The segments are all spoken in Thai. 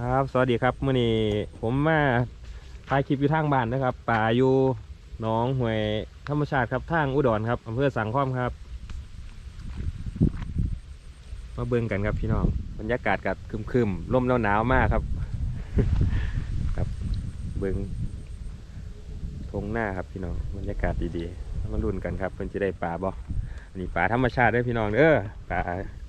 ครับ สวัสดีครับมื่อนี้ผมมาถ่ายคลิปอยู่ทางบ้านนะครับ ป่าอยู่หน้องห้วยธรรมชาติครับทางอุดรครับอำเภอสังขอมครับ มาเบิ่งกันครับพี่น้องบรรยากาศกับคึมๆร่มแลมหนาวมากครับ ครับเบิ่งทงหน้าครับพี่น้องบรรยากาศดีๆมาลุ้นกันครับเพิ่นจะได้ปลาบ่อันนี้ปลาธรรมชาติด้อพี่น้องเด้อปลา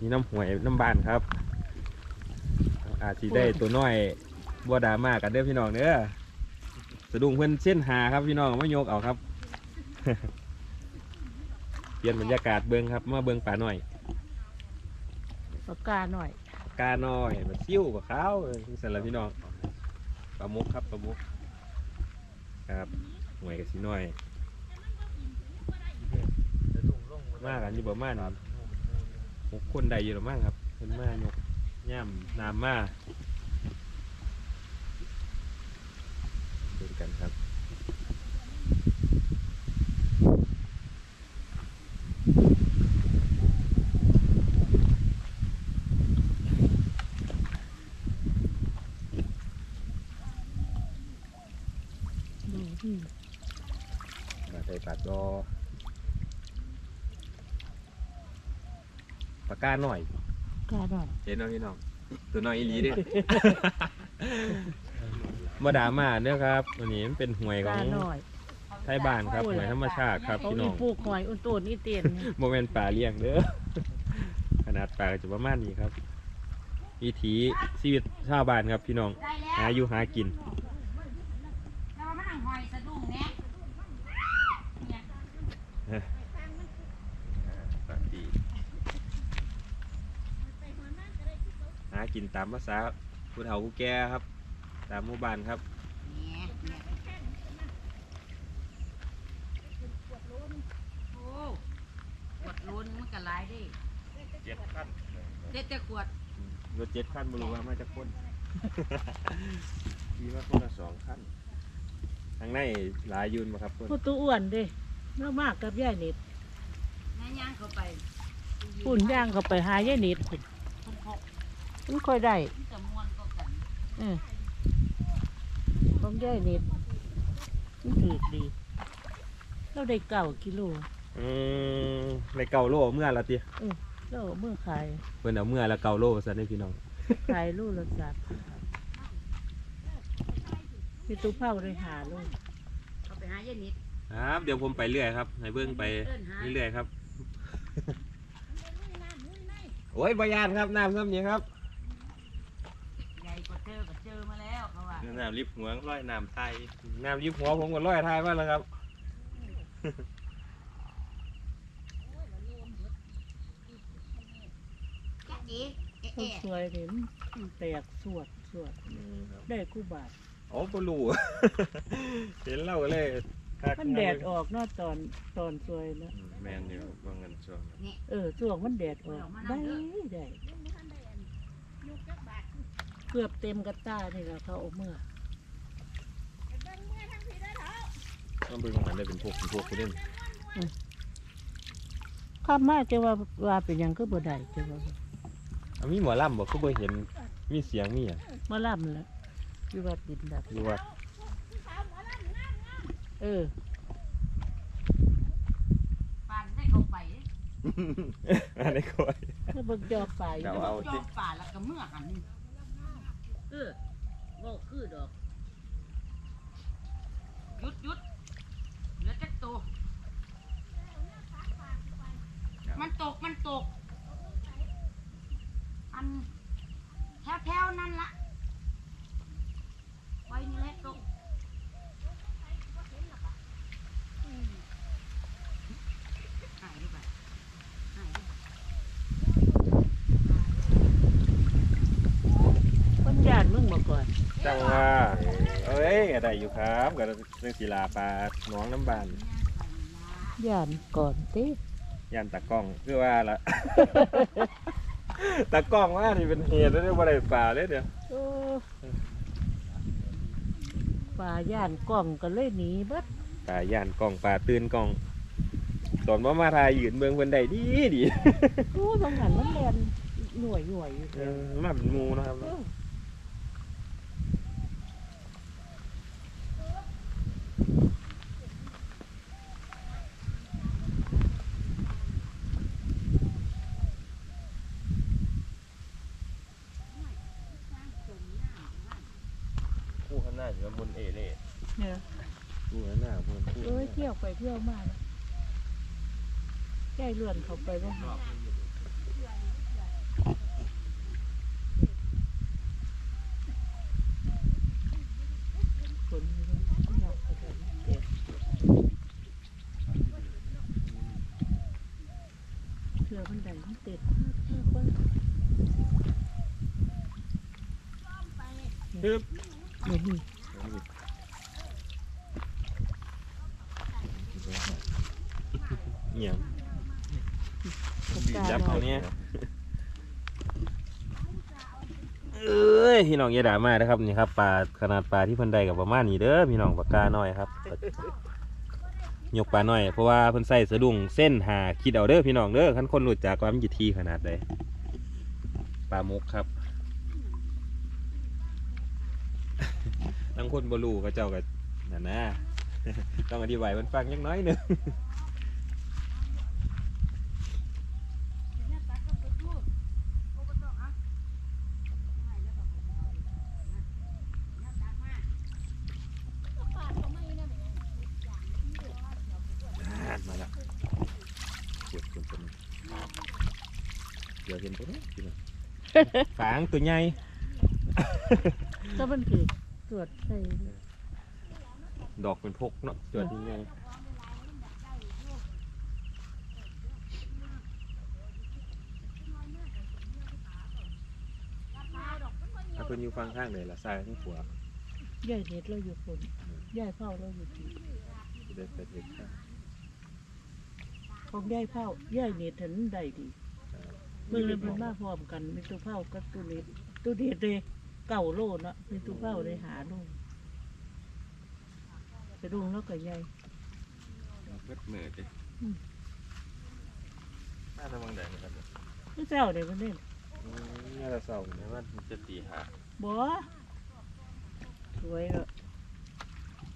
นี่น้ำห้วยน้ำบานครับ อาจสิได้ตัวน้อยบัวดรามากันเด้อพี่น้องเด้อสะดุ้งเพิ่นเส้นหาครับพี่น้องมายกเอาครับ เปลี่ยนบรรยากาศเบิ่งครับมาเบิ่งป่าหน่อยปากกาหน่อยกาน้อยมาซิ่วกับข้าวเออจังซั่นล่ะพี่น้องปลามุกครับปลามุกครับหน่วยกับสิน้อย มากกันอยู่ประมาณหกคนใดอยู่หรือมั้งครับเพิ่นมายก ย่ำน้ำมาดูกันครับดูที่มาใส่ปากดอปากกาหน่อย กาหน่อยเห็นน้องพี่น้องตัวน้อยอีหลีเด้ มาดามาเนี่ยครับวันนี้มันเป็นหวยขกาองหน่อยไทยบ้านครับหวยธรรมชาติครับเขาพี่มีน้องปลูกหอยอุ่นตูนนี่เตียนโมเมนต์ป่าเลี้ยงเด้อขนาดป่าก็จะประมาณนี้ครับวิถีชีวิตชาวบ้านครับพี่น้องหาอยู่หากิน แล้วมานั่งหอยสะดุ้งเนี่ยเนี่ย หา กินตามภาษาผู้เฒ่าผู้แก่ครับ ตามหมู่บ้านครับเนี่ยเนี่ยโอ้ขวดโลนึงมันก็หลายดิเจ็ดขั้นเด็ดแต่ขวดรถเจ็ดขั้นบรู้ว่ามาจากคนดีว่าคนละสองขั้นทางในหลายยืนมาครับคนพูดตัวอ้วนเด้แล้วมากกับย่ายนิดนายย่างเข้าไปปุ่นย่างเข้าไปหาย่ายนิดพุ่นคนพก มันค่อยได้มันจะม้วนก็กันเออของย่ายนิดมันถือดี เราได้เก่ากิโลอืมในเก่าโลเมื่อละตีเราเอามื่อขายเพิ่นเอาเมื่อละเก่าโลซะนี่พี่น้องขายลูกละสัตว์มีตู้เผาเลยหาลูกเขาไปหายายนิดครับเดี๋ยวผมไปเรื่อยครับให้เบิ่งไปเรื่อยๆครับ โอ้ยบยานครับน้ำซ้ำนี้ครับ ใหญ่กว่าเจอก็เจอมาแล้วเขาว่า น้ำริบหัวร้อยน้ำไทยน้ำริบหัวผมก็ร้อยไทยมาแล้วครับจ๊ะเอ๋เอ๊ะต้นเอ๊ะสวยเห็นมันแตกสวดสวดได้กู้บาทโอ้ปลูเห็นเล่าเลยคักมันแดดออกเนาะตอนตอนสวยแล้วอืมแมนอยู่ว่าเงินช่วงนั้นเออช่วงมันแดดออกได้ได้เกือบเต็มกระต้านี่แหละเขาเอาเมื่อต้องเบิ่งมันได้เป็นพวกเป็นพวกผู้เล่นข้ามมาจะว่าว่าเป็นหยังก็บ่ได้จะว่าอะมีหมอลำบอกก็บ่เห็นมีเสียงมีอะมาล่ำแล้วอยู่วัดดินดับอยู่ว่าเออปานได้เข้าไปอันนี้ก็แล้วเบิกจอบไป เดาเอาจอมป่าแล้วก็เมื่อกันนี่ เออบ่คือดอกหยุดหยุดเหลือจักตัวมันตกมันตก อันแถวแถวๆนั่นละไว้นี่แหละตกอืมหายไปหายไป คนญาติมึงมาก่อน จั งว่าเอ้ยก็ได้อยู่ครับกับเรื่องศิลาปลาหน้องน้ำบานญาติก่อนติย่านตะกล้องคือว่าละ ตะกล้องว่าที่เป็นเหตุแล้วได้บ่ได้ปลาเลยเดี๋ยวโอ้ป่าย่านกล้องก็เลยหนีเบิดปลาย่านกล้องปลาตื่นกล้องตอนว่ามาทายยืนเบิ่งเพิ่นได้ดีดีโอ้บางหันมันแลนหน่วยหน่วยอยู่เออมาเป็นหมูนะครับเออ น่าจะมุนเอเล่ เนี่ยดูหน้ามุนพูดเอ้ยเที่ยวไปเที่ยวมานะใกล้เลื่อนเขาไปบ้างฝนมันหนักกระดานเด็ดเชื่อมันใดมันเต็ดเชื่อเพิ่นฮึบ เดี๋ยวนี้ เหี่ยง ปากกา ยับ หน่ เขา อย เนี้ยเอ้ ยพี่น้องอย่าด่ามานะครับนี่ครับปลาขนาดปลาที่เพิ่นได้กับประมาณนี้เด้อพี่น้องปากกาน้อยครับยกปลาน้อยเพราะว่าเพิ่นใส่สะดุ้งเส้นหาคิดเอาเด้อพี่น้องเด้อคันคนรู้จักความันกี่ทีขนาดใดปลามุกครับทั้งคนบ่รู้เขาเจ้าก็นั่นนะต้องอธิบายมันฟังจักน้อยหนึ่ง อ่านมาแล้วเก็บคนตัวนี้เดี๋ยวเห็นตัวนี้พี่น้อง ฝางตัวใหญ่ถ้ามันถือตรวจใส่ดอกเป็นพกเนาะตัวที่ใหญ่ถ้าเพิ่นอยู่ฟังข้างเลยละซ้ายข้างขวาย่ายเน็ตเราอยู่ฝนย่ายเฝ้าเราอยู่ที่จะได้ไปเด็กข้างของย่ายเฝ้าย่ายเน็ตถึงได้ดีเมื่อเรียนมันมาพร้อมกันมีตัวเฝ้ากับตัวเน็ตตัวเน็ตเลยเก่าโลเนาะมีตัวเฝ้าเลยหาโลไปดูแล้วก็ย่ายเพิดมือดิอืมน่าจะวังแดงนะครับนี่เจ้าเดี๋ยวมันเล่นอืมน่าจะเศร้าเนี่ยว่ามันจะตีหาบ่สวยเนาะ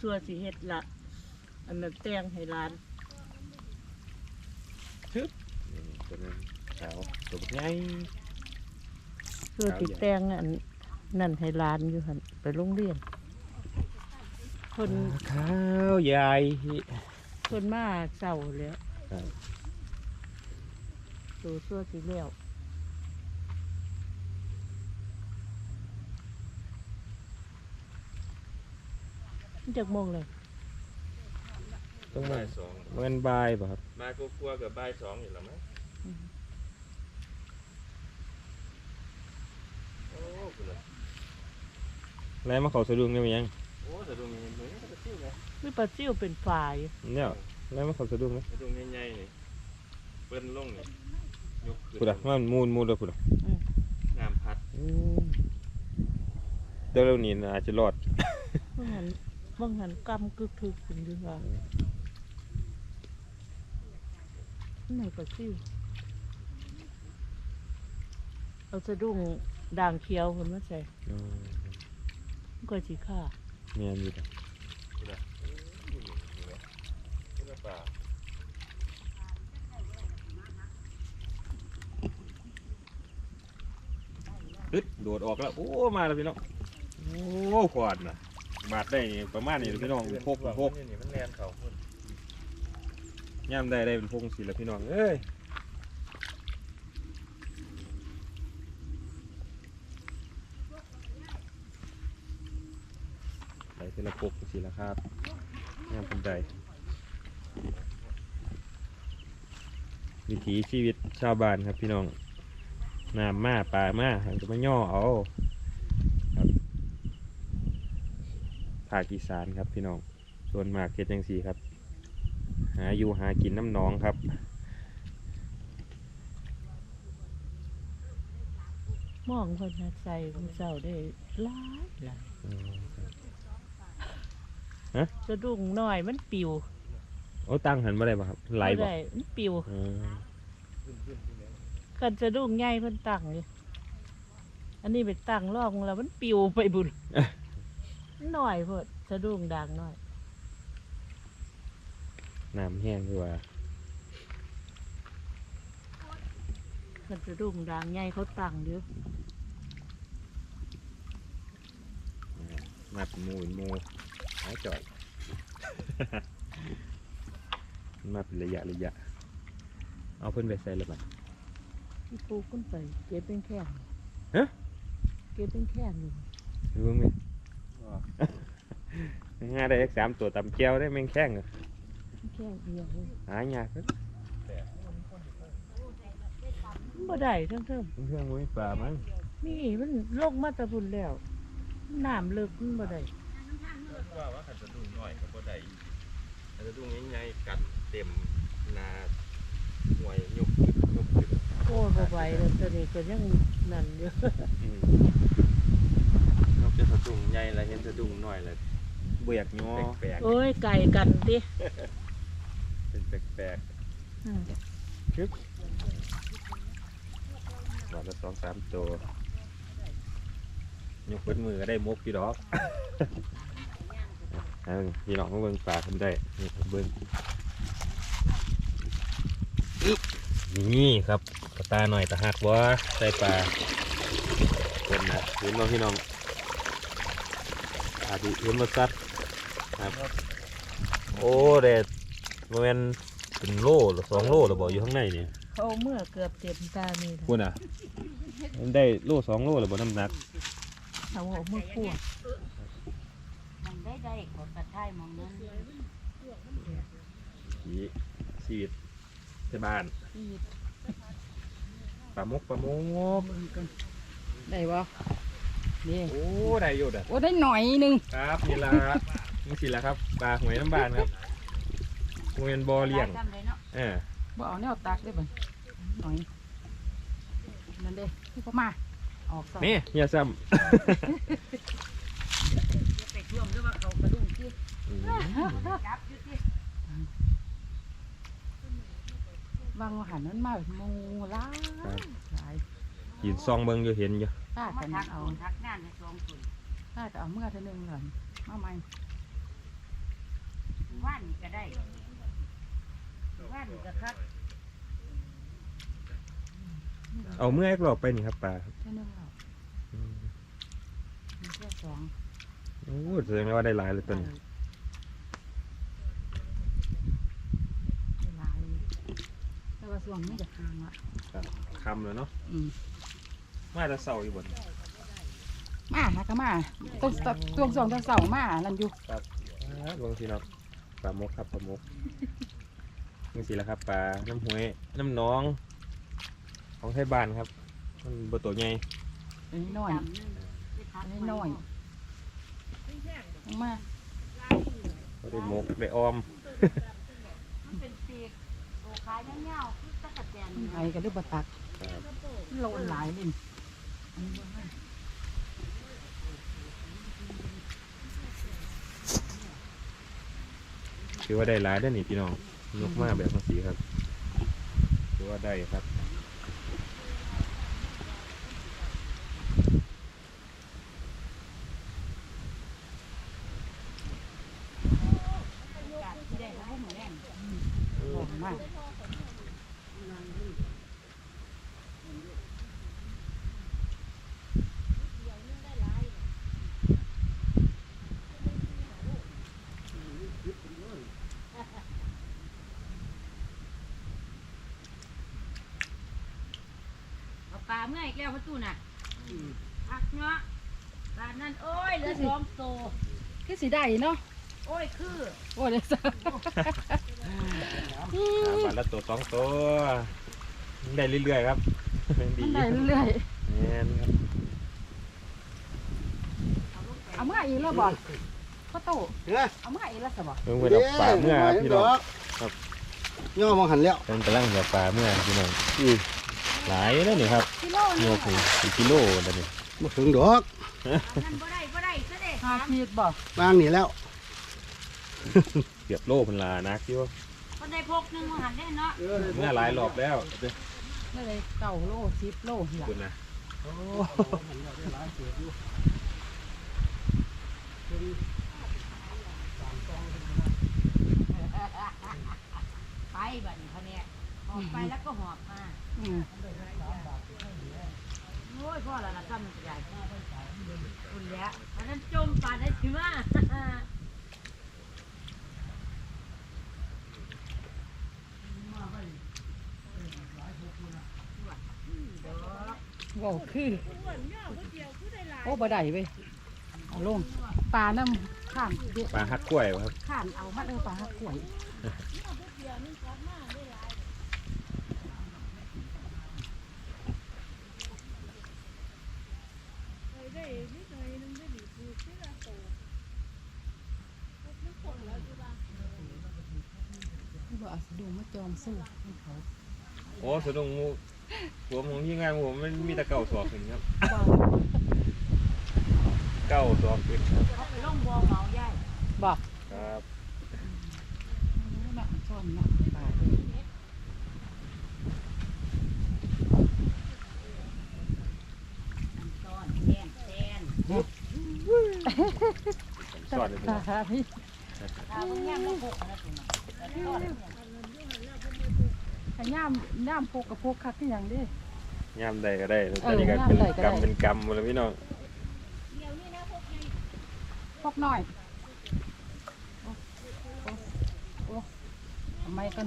ตัวสีเฮ็ดละอันนั้นแต่งให้ร้านนี่ตัวนั้น ขาวตัวใหญ่ตัวสีแต่งอันนั่นให้ร้านอยู่หันไปโรงเรียนคนขาวใหญ่คนมาเศร้าแล้วครับตัวตัวสีเหลวมันจากโมงเลยต้องมาบ่ายสองมันบายป่ะครับมากกลัวๆกับบ่ายสองอยู่แล้วมั้งอืม โอ้กูเลย แล้วมาเขาสะดุ้งได้ไหมยังโอ้แต่ดวงเหมือนกับซิ่วไงนี่ปลาซิ่วเป็นฝายเนี่ยแล้วมาเขาสะดุ้งไหมแต่ดวงใหญ่ๆนี่เปิ้นลงนี่ยกขึ้นพูดะมันมูนมูนเลยพูดอะน้ำพัดเดี๋ยวเราหนีนะอาจจะรอดบางหันบางหันกำกึกทึกเป็นดีกว่าไหนปลาซิ่วเอาสะดุ้ง ด่างเขียวคนมาใส่อืมมันก็สีข้าเนี่ยมีแต่กูเลยนี่แหละกูเลยป่าตึ๊ดโดดออกแล้ว โอ้ มาแล้วพี่น้อง โอ้ขวานนะบาดได้นี่ประมาณนี้เลยพี่น้องเป็นพกเป็นพกนี่มันแลนเขาพุ่นย่ามได้ได้เป็นพกสิแล้วพี่น้อง เอ้ย เป็นละพกสิแล้วครับย่ามเป็นใจวิถีชีวิตชาวบ้านครับพี่น้องน้ำมาปลามาหันจะมาย่อเอาครับภาคอีสานครับพี่น้อง ส่วนมากเฮ็ดจังสีครับ หาอยู่หากินน้ำหนองครับมองคนมาใส่มันเศร้าได้หลายหลาย อืมสะดุ้งหน่อยมันปิวโอ้ตั้งหันมาได้ป่ะครับไหลบ่บ่ได้มันปิวอืมขึ้นขึ้นที่ไหนกันสะดุ้งใหญ่เพิ่นตั้งอยู่อันนี้ไปตั้งร่องแล้วมันปิวไปบุญมันหน่อยเพิ่นสะดุ้งดังหน่อย น้ำแห้งดีกว่ากันสะดุ้งดังใหญ่เขาตั้งอยู่มาเป็นหมูเป็นหมูหายจ่อยมันมาเป็นระยะระยะ เอาเพิ่นไปใส่เลยบัดที่ปลูกขึ้นไปเก็บเป็นแค่นฮะ เก็บเป็นแค่นอยู่รู้ไหมง่ายได้สักสามตัวตำเกียวได้แมงแข้งอะแค่เดียวเลยหายากครับบ่ได้ทั้งเทิมเครื่องมือปลามั้งนี่มันลงมาแตะพุ่นแล้วน้ำเลิกมันบ่ได้ ว่าว่าขันจะดุ้งน้อยกับบ่ได้ขันจะดุ้งใหญ่ๆกัดเต็มนาห่วยยุบขึ้นยุบขึ้นโอ้ยบ่ไหวแล้วตอนนี้ก็ยังนั่นอยู่อืมนอกจากสะดุ้งใหญ่แล้วเห็นสะดุ้งน้อยแล้วเบียกงอแปลกโอ้ยไก่กันติๆเป็นแปลกอืมวันละสองสามตัว ยกเป็นมือก็ได้มกพี่ดอกเอาพี่น้องมาเบิ่งปลาทำได้นี่ครับเบิ่งอึ๊บนี่ครับกระตาหน่อยตะหักวะใส่ปลาเป็นนะเห็นบ่พี่น้องอาดิเห็นมาซัดครับ โอ้เด็ดโมเมนเป็นโลหรือสองโลหรือบอกอยู่ข้างในนี่เขาเอาเมื่อเกือบเต็มตานี่ล่ะคุณอะมันได้โลสองโลหรือบ่น้ำหนัก เอาออกมาคั่วมันได้ได้ขอกระท่ายมองนั้นสีชีวิตที่บ้านปลาหมกปลาหมกได้บ่นี่โอ้ได้อยู่อะโอ้ได้หน่อยหนึงครับนี่ละนี่สิละครับปลาหวยน้ำบานครับโมเมนบอเลี้ยงทำเลยเนาะเออบ่เอาแนวตักได้บ่หน่อยนั่นเด้ที่พ่อมา ออกซะนี่เฮียซ้ไปท่วมด้วยว่าเขากระดุ้งที่ำอืมจับอยู่ที่วางอาหารนั้นมาหมูหลายหลายยืนซองเบิ่งอยู่เห็นอยู่ถ้ามากันทักเอาเอาทักงานให้สองคนถ้าก็เอาเมื่อเท่านึงเลยมาใหม่ว่านก็ได้ว่านก็ทักเอาเมื่อแอกหลอกไปนี่ครับปลาครับเท่านึงแล้วอืมมีแค่ สองโอ้แสดงว่าได้หลายเลยตัวนี้หลายแต่ว่าส่วนนี้จะห่างละคำเลยเนาะอืมมาจะเศร้าอยู่บนมานะก็มาต้องต้องส่งต้องเสามานั่นอยู่บางทีเนาะปลาหมกครับปลาหมกนี่สิละครับปลาน้ำห้วยน้ำหน้อง ของไทยบ้านครับ มันบตัวใหญ่อันนี้น้อยจำ นึงไปทักอันนี้น้อยลงมาก็ได้หมกได้ออมมันเป็นปีกโอ้ขายเงาๆคือตะกะแตนไงก็เรียกว่าตักครับโลนหลายเลยอันนี้บ่ให้ถือว่าได้หลายได้อนี่พี่น้องนกมาแบบภาษีครับถือว่าได้ครับ ที่ได้แล้วหมูแดง หอมมาก เอาปลาเมื่ออีก แล้วประตูน่ะพักเนาะปลานั่นโอ้ยเหลือสองโตวคือสีได้เนาะโอ้ยคือโอ้เดี๋ยวซะอ่าบาทละตัวสองตัวได้เรื่อยๆครับ ดีมันได้เรื่อยแม่นครับๆเอาเมื่ออีกแล้วบ่ก็โตเอาเมื่ออีกแล้วสบ่เพิ่งไปเอาปลาเมื่อครับพี่น้อง ครับ ย่อมองหันแล้วเพิ่งกำลังจะปลาเมื่อพี่น้อง หลายแล้วนี่ครับกิโลโยนึงกสี่กิโลแล้วนี่มาถึงดอกนั่นบ่ได้บ่ได้ซะเด้ห้าขีดบ่วางนี่แล้วเกือบโลพันลานักอยู่คนได้พกหนึงมาหันได้เนาะเมื่อหลายรอบแล้วเด้อนี่เลยเก้าโลสิบโลเหี่ยคุณนะไปบัดนี้เขาเนี่ยหอบไปแล้วก็หอบมาอืม โอ้ยพ่อละละซ้ำมันจะใหญ่คุณแล้วอันนั้นจมป่านได้ถึงว่าว้าวคือโอ้บ่ได้เว้ยเอาลงปลาน้ำข้างเด็ดปลาฮักกล้วยบ่ครับข้างเอามาเออปลาหักกล้วย ที่ บอกเอาสะดูมาจองสู้ให้เขาโอ้สะดุ้งงูผมของที่งานผมมันมีแต่เก่าสอบขึ้นครับบอกเก่าสอบขึ้นครับเขาไปล่องบัวเมาใหญ่บอกครับน่ะซ่อนน่ะปลาเลยตอนแทนแทนสอนเลยปลาพี่ ถ้ามันย่างก็พกอันนั้นตั ขย่ามย่ามพกกับพกคักที่อย่างเดิย่ามใดก็ได้แล้วเอตออนนี้ก็ย่ามเป็นใดก็ได้กำเป็นกำหมดแล้วพี่น้องพกหน่อยโอ้โอ้โอ้ทำไมกัน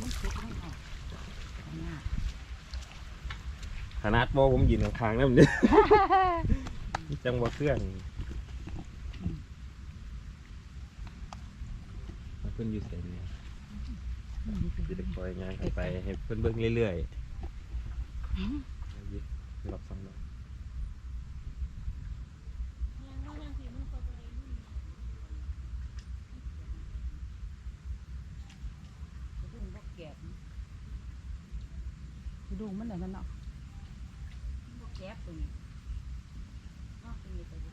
มันสุกไม่ออกเอาหน้าขนาดบ่ผมยืนข้างๆนั่นนี่จังหวะเครื่องเพิ่นอยู่เสนเนี่ยจะได้คอยงานกันไปให้เพิ่นเบิ่งเรื่อยๆหลอกสองดอกดุ้งบกแก็บดูมันอะไรมันเนาะบกแก็บตัวนี้เนาะตัวนี้ตัวนี้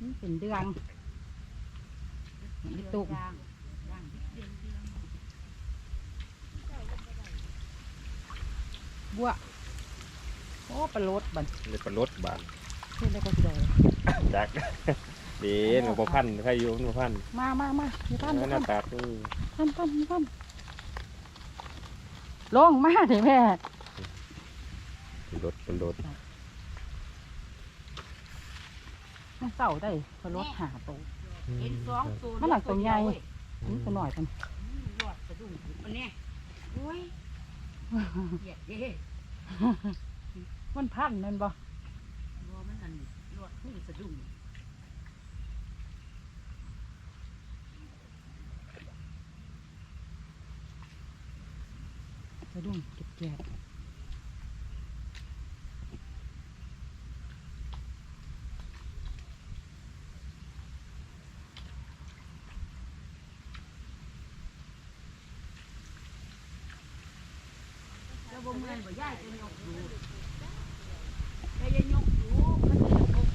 มันเป็นเดือง มันตุกย่างย่างเดือนเดือนบัวโอ้ปลาโลดบันเลยปลาลดบานขึ้นได้ก็สิได้จักเดีหนูบ่พันใครอยู่หนูบ่พันมามามามีท่านมีหน้าท่านตาคือท่านท่านมีท่านลงมาเถอะแม่รถเป็นรถมันเศร้าได้ปลาโลดหาโตว เห็นสองตัวมันหนักตัวใหญ่เว้ยนี่ตัวหน่อยกันยอดสะดุ้งอันเนี้ยโอ้ยเหยียดเด้มันพันนั่นบ่บัวมันอันยอดขึ้นสะดุ้งสะดุ้งเก็บแกะ บ่เมื่อยบ่ย้ายจะยกดูแต่ยังยกดูมันจะยก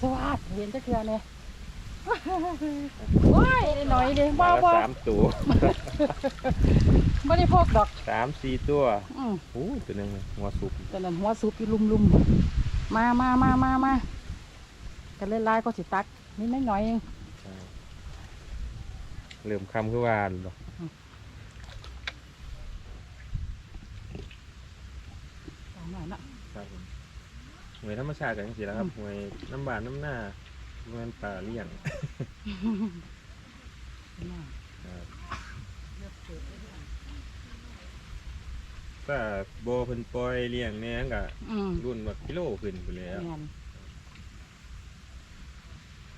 สวัสดเห็นจะเกลือเนี่ยว้ายหน่อยเดียวมาบ้าละบ่สามตัวไม่ได้พกดอกสามสี่ตัวอืมโอ้ยตัวหนึงหัวสุกแต่นั้นหัวซุปอยู่ลุมๆมามามามามากันเล่นลายก็สิตักนิดหน่อยๆเองเริ่มคำคือว่าหรอ กตามหน่อยนะครับผมหวยธรรมชาติกันจังซี่แหล้วครับหวยน้ำบานน้ำหน้าเหมันป่าเลี้ยงน่าครับถ้าโบเพิ่นปล่อยเลี้ยงเนี่ยก็อืมรุ่นว่ากิโลขึ้นไปแล้ว แม่น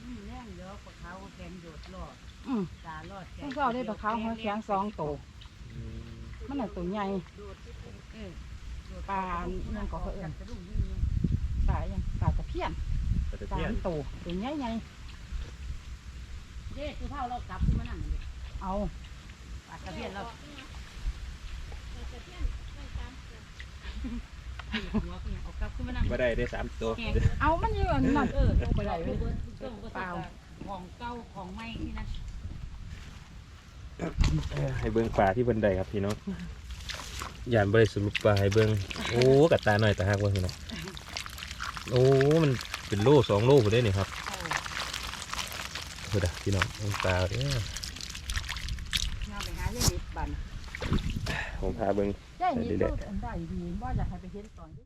อืมแรงเยอะกว่าเขาแกงโดดรอดอืมตาลอดแกต้องเอาได้ปลาขาวหัวแข็งสองตัวอืมมันน่ะตัวใหญ่เออ ปลายังก็เขาเอิ้นสะดุ้งนี่ไงปลายังปลาตะเพียนปลาตะสาเพียนมตัวตัวใหญ่ใหญ่เด้คือเท่าเรากลับขึ้นมานั่งนี่เอาปากกระเพียนเราหัวก็ยังเอากลับขึ้นมานั่งบ่ได้ได้สามตัวแกงเอา มันอยู่อันนั่นเออเอาไปได้เว้ยเปล่าของเก่าของใหม่ที่นั่นเอ้ยให้เบิ่งปลาที่บันไดครับพี่น้อง ยานบ่ได้สรุปปลาให้เบิ่งโอ้กัดตาหน่อยตาหักเบิ่งพี่น้องโอ้มันเป็นโลสองโลพุ่นได้นี่ครับเฮ้ยพี่น้องเบิ่งปลาเด้องาไปหาเล่นนิดบันผมพาเบิ่งใช่นี่ไปเรื่ดูอยอันใดดีว่าอยากให้ไปเห็นตอน